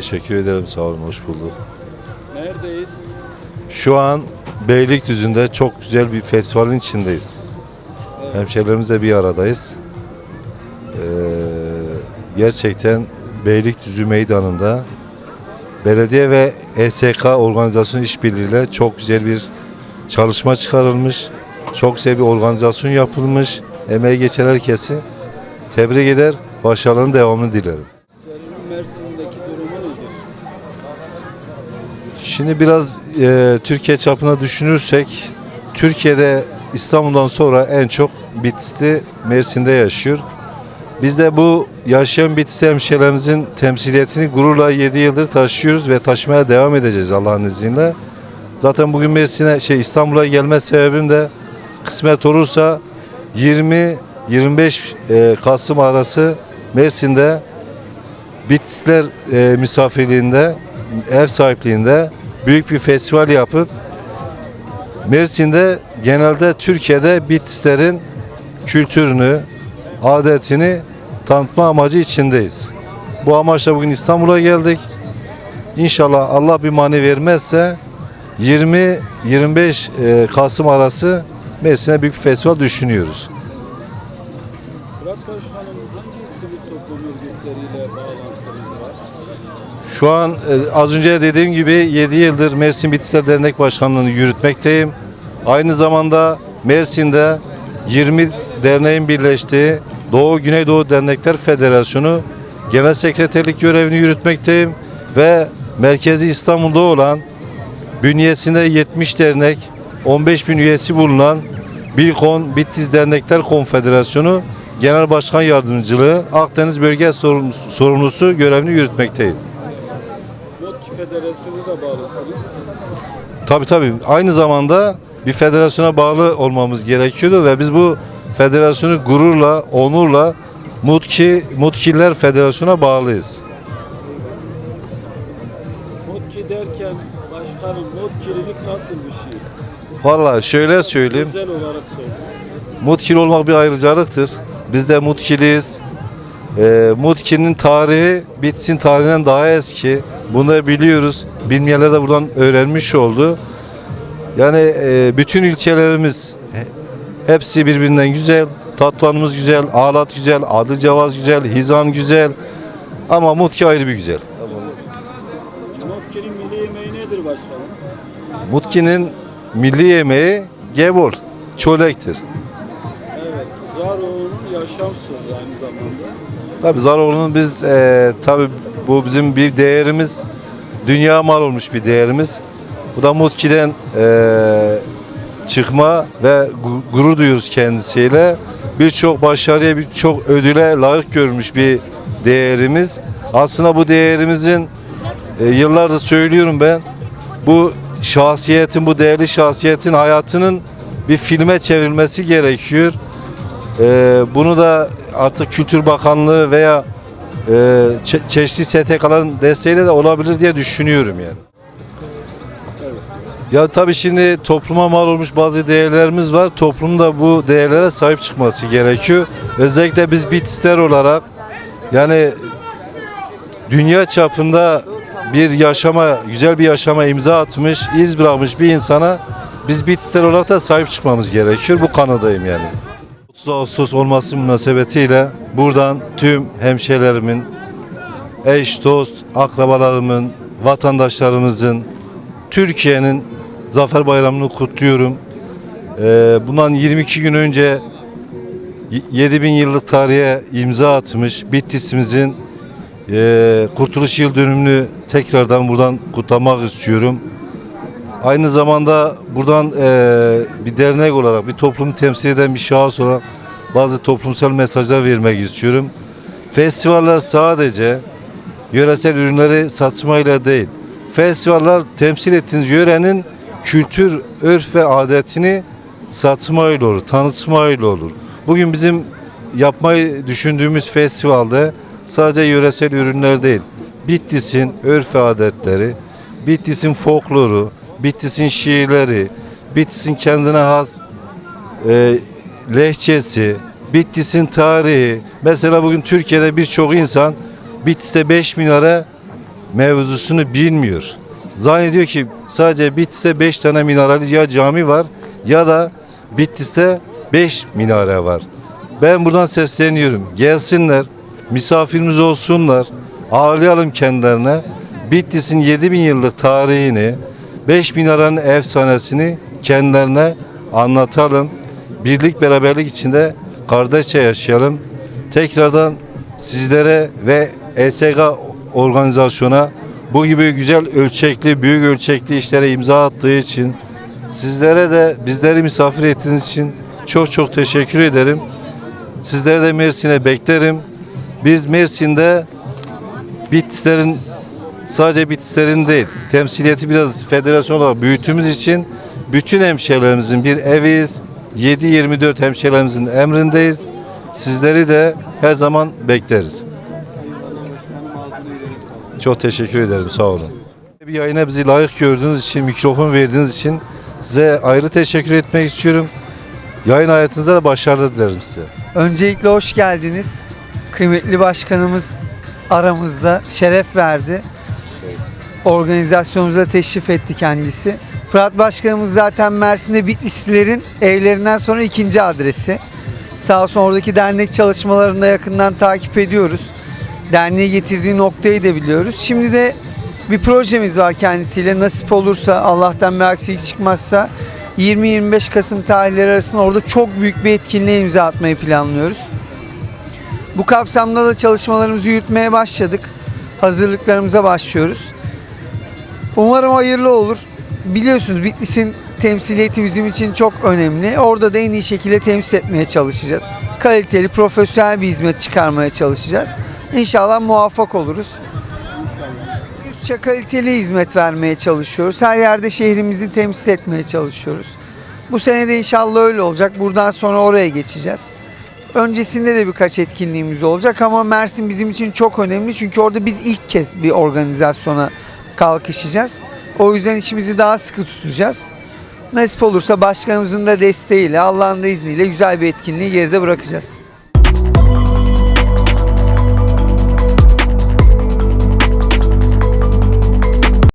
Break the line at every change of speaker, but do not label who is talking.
Teşekkür ederim. Sağ olun. Hoş bulduk.
Neredeyiz?
Şu an Beylikdüzü'nde çok güzel bir festivalin içindeyiz. Hemşehrilerimizle bir aradayız. Ee, gerçekten Beylikdüzü meydanında belediye ve ESK organizasyon işbirliğiyle çok güzel bir çalışma çıkarılmış. Çok güzel bir organizasyon yapılmış. Emeği geçen herkesi tebrik eder. Başarıların devamını dilerim. Şimdi biraz e, Türkiye çapına düşünürsek Türkiye'de İstanbul'dan sonra en çok Bitlis'te Mersin'de yaşıyor. Biz de bu yaşayan Bitlis hemşehrilerimizin temsiliyetini gururla 7 yıldır taşıyoruz ve taşımaya devam edeceğiz Allah'ın izniyle. Zaten bugün Mersin'e şey İstanbul'a gelme sebebim de kısmet olursa 20 25 e, Kasım arası Mersin'de Bitlisler e, misafirliğinde, ev sahipliğinde büyük bir festival yapıp Mersin'de genelde Türkiye'de Bitlislerin kültürünü, adetini tanıtma amacı içindeyiz. Bu amaçla bugün İstanbul'a geldik. İnşallah Allah bir mani vermezse 20-25 e, Kasım arası Mersin'e büyük bir festival düşünüyoruz.
Burak Başkanım hangi sivil toplum örgütleriyle bağlantınız var?
Şu an e, az önce dediğim gibi 7 yıldır Mersin Bitlisler Dernek Başkanlığı'nı yürütmekteyim. Aynı zamanda Mersin'de 20 derneğin birleştiği Doğu Güneydoğu Dernekler Federasyonu Genel Sekreterlik görevini yürütmekteyim ve merkezi İstanbul'da olan bünyesinde 70 dernek, 15 bin üyesi bulunan Bilkon Bitlis Dernekler Konfederasyonu Genel Başkan Yardımcılığı Akdeniz Bölge Sorumlusu görevini yürütmekteyim.
Federasyonu da bağlısınız.
Tabii tabii. Aynı zamanda bir federasyona bağlı olmamız gerekiyordu ve biz bu federasyonu gururla, onurla Mutki, Mutkiller Federasyonu'na bağlıyız.
Motki derken başkanım Motkililik nasıl bir şey?
Vallahi şöyle söyleyeyim.
Olarak.
Mutkil olmak bir ayrıcalıktır. Biz de Mutkiliyiz. Ee, Mutki'nin tarihi Bitsin tarihinden daha eski. Bunu biliyoruz. Bilmeyenler de buradan öğrenmiş oldu. Yani e, bütün ilçelerimiz he- hepsi birbirinden güzel. Tatvanımız güzel, Ağlat güzel, Adıcavaz güzel, Hizan güzel. Ama Mutki ayrı bir güzel.
Motki'nin milli yemeği nedir başkanım?
Mutki'nin milli yemeği gevol, çölektir.
Evet. Zaroğlu'nun yaşam sırrı aynı zamanda.
Tabii Zaroğlu'nun biz e, tabii bu bizim bir değerimiz, dünya mal olmuş bir değerimiz. Bu da Mutki'den e, çıkma ve gu- gurur duyuyoruz kendisiyle. Birçok başarıya, birçok ödüle layık görmüş bir değerimiz. Aslında bu değerimizin e, yıllardır söylüyorum ben. Bu şahsiyetin, bu değerli şahsiyetin hayatının bir filme çevrilmesi gerekiyor. Ee, bunu da artık Kültür Bakanlığı veya e, çe- çeşitli STK'ların desteğiyle de olabilir diye düşünüyorum yani. Ya tabii şimdi topluma mal olmuş bazı değerlerimiz var. Toplum da bu değerlere sahip çıkması gerekiyor. Özellikle biz Bitlisler olarak yani dünya çapında bir yaşama, güzel bir yaşama imza atmış, iz bırakmış bir insana biz Bitlisler olarak da sahip çıkmamız gerekiyor. Bu kanadayım yani. 30 Ağustos olması münasebetiyle buradan tüm hemşerilerimin, eş, dost, akrabalarımın, vatandaşlarımızın, Türkiye'nin Zafer Bayramı'nı kutluyorum. Ee, bundan 22 gün önce y- 7000 yıllık tarihe imza atmış Bitlis'imizin e, Kurtuluş Yıl Dönümünü tekrardan buradan kutlamak istiyorum. Aynı zamanda buradan eee, bir dernek olarak, bir toplumu temsil eden bir şahıs olarak bazı toplumsal mesajlar vermek istiyorum. Festivaller sadece yöresel ürünleri satmayla değil, festivaller temsil ettiğiniz yörenin kültür, örf ve adetini satmayla olur, tanıtmayla olur. Bugün bizim yapmayı düşündüğümüz festivalde sadece yöresel ürünler değil, Bitlis'in örf ve adetleri, Bitlis'in folkloru, Bitlis'in şiirleri, Bitlis'in kendine has e, lehçesi, Bitlis'in tarihi. Mesela bugün Türkiye'de birçok insan Bitlis'te 5 minare mevzusunu bilmiyor. Zannediyor ki sadece Bitlis'te 5 tane minareli ya cami var ya da Bitlis'te 5 minare var. Ben buradan sesleniyorum. Gelsinler, misafirimiz olsunlar, ağırlayalım kendilerine. Bitlis'in 7000 yıllık tarihini, 5 minarenin efsanesini kendilerine anlatalım. Birlik beraberlik içinde kardeşçe yaşayalım. Tekrardan sizlere ve ESG organizasyona bu gibi güzel ölçekli, büyük ölçekli işlere imza attığı için sizlere de bizleri misafir ettiğiniz için çok çok teşekkür ederim. Sizleri de Mersin'e beklerim. Biz Mersin'de Bitlislerin sadece Bitlislerin değil, temsiliyeti biraz federasyon olarak büyüttüğümüz için bütün hemşehrilerimizin bir eviyiz. 7-24 hemşehrilerimizin emrindeyiz. Sizleri de her zaman bekleriz. Çok teşekkür ederim. Sağ olun. Bir yayına bizi layık gördüğünüz için, mikrofon verdiğiniz için size ayrı teşekkür etmek istiyorum. Yayın hayatınızda da başarılar dilerim size.
Öncelikle hoş geldiniz. Kıymetli başkanımız aramızda şeref verdi. Organizasyonumuza teşrif etti kendisi. Fırat Başkanımız zaten Mersin'de Bitlislilerin evlerinden sonra ikinci adresi. Sağ olsun oradaki dernek çalışmalarını da yakından takip ediyoruz. Derneği getirdiği noktayı da biliyoruz. Şimdi de bir projemiz var kendisiyle. Nasip olursa Allah'tan bir aksilik çıkmazsa 20-25 Kasım tarihleri arasında orada çok büyük bir etkinliğe imza atmayı planlıyoruz. Bu kapsamda da çalışmalarımızı yürütmeye başladık. Hazırlıklarımıza başlıyoruz. Umarım hayırlı olur. Biliyorsunuz Bitlis'in temsiliyeti bizim için çok önemli. Orada da en iyi şekilde temsil etmeye çalışacağız. Kaliteli, profesyonel bir hizmet çıkarmaya çalışacağız. İnşallah muvaffak oluruz. Üstçe kaliteli hizmet vermeye çalışıyoruz. Her yerde şehrimizi temsil etmeye çalışıyoruz. Bu sene de inşallah öyle olacak. Buradan sonra oraya geçeceğiz. Öncesinde de birkaç etkinliğimiz olacak ama Mersin bizim için çok önemli. Çünkü orada biz ilk kez bir organizasyona kalkışacağız. O yüzden işimizi daha sıkı tutacağız. Nasip olursa başkanımızın da desteğiyle, Allah'ın da izniyle güzel bir etkinliği geride bırakacağız.